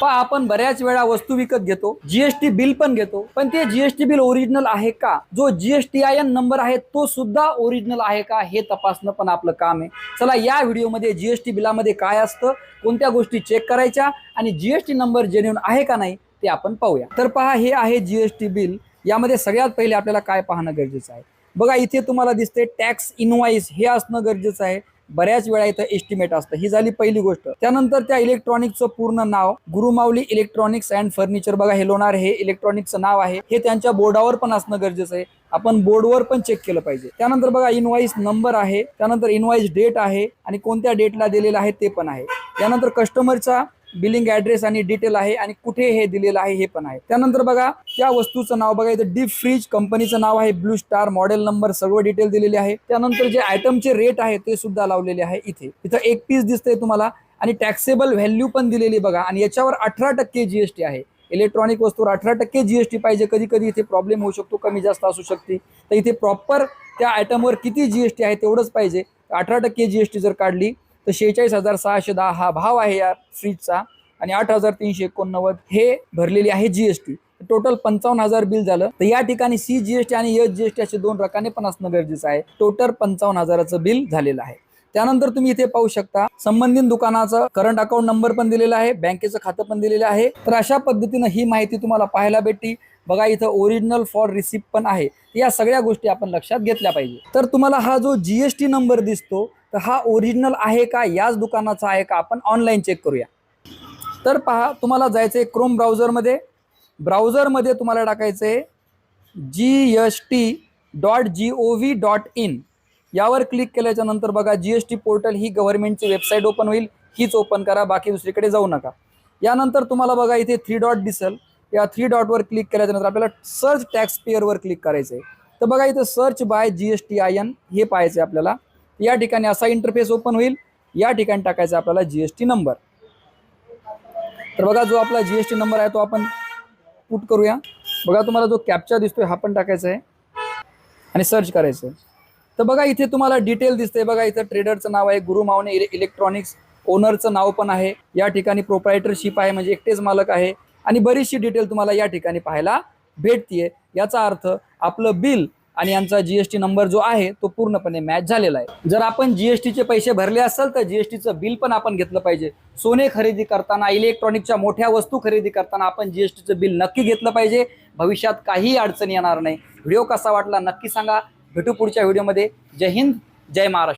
पहा आपण बऱ्याच वेळा वस्तू विकत घेतो जीएसटी बिल पण घेतो पण ते जीएसटी बिल ओरिजिनल आहे का? जो जीएसटी आय एन नंबर आहे तो सुद्धा ओरिजिनल आहे का? हे तपासणं पण आपलं काम आहे. चला या व्हिडिओमध्ये जीएसटी बिलामध्ये काय असतं कोणत्या गोष्टी चेक करायच्या आणि जीएसटी नंबर जेन्युन आहे का नाही ते आपण पाहूया. तर पहा हे आहे जीएसटी बिल यामध्ये सगळ्यात पहिले आपल्याला काय पाहणं गरजेचं आहे? बघा इथे तुम्हाला दिसते टॅक्स इनवाईस हे असणं गरजेचं आहे. बऱ्याच वेळा इथं एस्टिमेट असतं. ही झाली पहिली गोष्ट. त्यानंतर त्या इलेक्ट्रॉनिकचं पूर्ण नाव गुरुमावली इलेक्ट्रॉनिक्स अँड फर्निचर बघा हे लोणार हे इलेक्ट्रॉनिकचं नाव आहे. हे त्यांच्या बोर्डावर पण असणं गरजेचं आहे. आपण बोर्डवर पण चेक केलं पाहिजे. त्यानंतर बघा इनवाईस नंबर आहे. त्यानंतर इनवाईस डेट आहे. आणि कोणत्या डेटला दिलेलं आहे ते पण आहे. त्यानंतर कस्टमरचा बिलिंग ऍड्रेस आणि डिटेल आहे आणि कुठे हे दिलेलं आहे हे पण आहे. त्यानंतर बघा त्या वस्तूचं नाव बघा इथं डीप फ्रीज कंपनीचं नाव आहे ब्लू स्टार मॉडेल नंबर सर्व डिटेल दिलेले आहे. त्यानंतर जे आयटमचे रेट आहे ते सुद्धा लावलेले आहे इथे. इथं एक पीस दिसतंय तुम्हाला आणि टॅक्सेबल व्हॅल्यू पण दिलेली बघा. आणि याच्यावर अठरा टक्के जीएसटी आहे. इलेक्ट्रॉनिक वस्तूवर अठरा टक्के जीएसटी पाहिजे. कधी कधी इथे प्रॉब्लेम होऊ शकतो कमी जास्त असू शकते. तर इथे प्रॉपर त्या आयटमवर किती जीएसटी आहे तेवढंच पाहिजे. अठरा टक्के जीएसटी जर काढली तर शेहेचाळीस हजार सहाशे दहा हा भाव आहे या फ्रीजचा. आणि आठ हजार तीनशे एकोणनव्वद हे भरलेली आहे जीएसटी टोटल पंचावन्न हजार बिल झालं. तर या ठिकाणी सी जीएसटी आणि e, एस जीएसटी असे दोन रकाने पण असणं गरजेचं आहे. टोटल पंचावन्न हजाराचं बिल झालेलं आहे. त्यानंतर तुम्ही इथे पाहू शकता संबंधित दुकानाचं करंट अकाउंट नंबर पण दिलेला आहे बँकेचं खातं पण दिलेलं आहे. तर अशा पद्धतीनं ही माहिती तुम्हाला पाहायला भेटली. बघा इथं ओरिजिनल फॉर रिसिप्ट पण आहे. या सगळ्या गोष्टी आपण लक्षात घेतल्या पाहिजे. तर तुम्हाला हा जो जीएसटी नंबर दिसतो तर हा ओरिजिनल आहे का? याच दुकानाचा आहे का? आपण ऑनलाईन चेक करूया. तर पहा तुम्हाला जायचं आहे क्रोम ब्राउझरमध्ये ब्राउझरमध्ये तुम्हाला टाकायचं आहे G S T dot G O V dot in यावर क्लिक केल्याच्यानंतर बघा जी एस टी पोर्टल ही गव्हर्नमेंटची वेबसाईट ओपन होईल. हीच ओपन करा बाकी दुसरीकडे जाऊ नका. यानंतर तुम्हाला बघा इथे थ्री डॉट दिसेल. या थ्री डॉटवर क्लिक केल्याच्यानंतर आपल्याला सर्च टॅक्स पेअरवर क्लिक करायचं आहे तर बघा इथे search by G S T I N हे पाहायचं आहे आपल्याला. या ठिकाणी असा इंटरफेस ओपन होईल. या ठिकाणी टाकायचा आपल्याला जी एस टी नंबर तर बघा जो आपला जी एस टी नंबर आहे तो आपण पुट करूया. बघा तुम्हाला जो कॅप्चा दिसतोय हा पण टाकायचा आहे. आणि सर्च करायचं आहे. तर बघा इथे तुम्हाला डिटेल दिसते बघा इथं ट्रेडरचं नाव आहे गुरु मावणे इलेक्ट्रॉनिक्स ओनरचं नाव पण आहे. या ठिकाणी प्रोप्रायटरशिप आहे म्हणजे एकटेच मालक आहे. आणि बरीचशी डिटेल तुम्हाला या ठिकाणी पाहायला भेटतीये. याचा अर्थ आपलं बिल आणि यांचा जीएसटी नंबर जो आहे तो पूर्णपणे मॅच झालेला आहे. जर आपण जीएसटीचे पैसे भरले असेल तर जीएसटीचं बिल पण आपण घेतलं पाहिजे. सोने खरेदी करताना इलेक्ट्रॉनिकच्या मोठ्या वस्तू खरेदी करताना आपण जीएसटीचं बिल नक्की घेतलं पाहिजे. भविष्यात काही अडचण येणार नाही. व्हिडिओ कसा वाटला नक्की सांगा. भेटू पुढच्या व्हिडिओमध्ये जय हिंद जय महाराष्ट्र.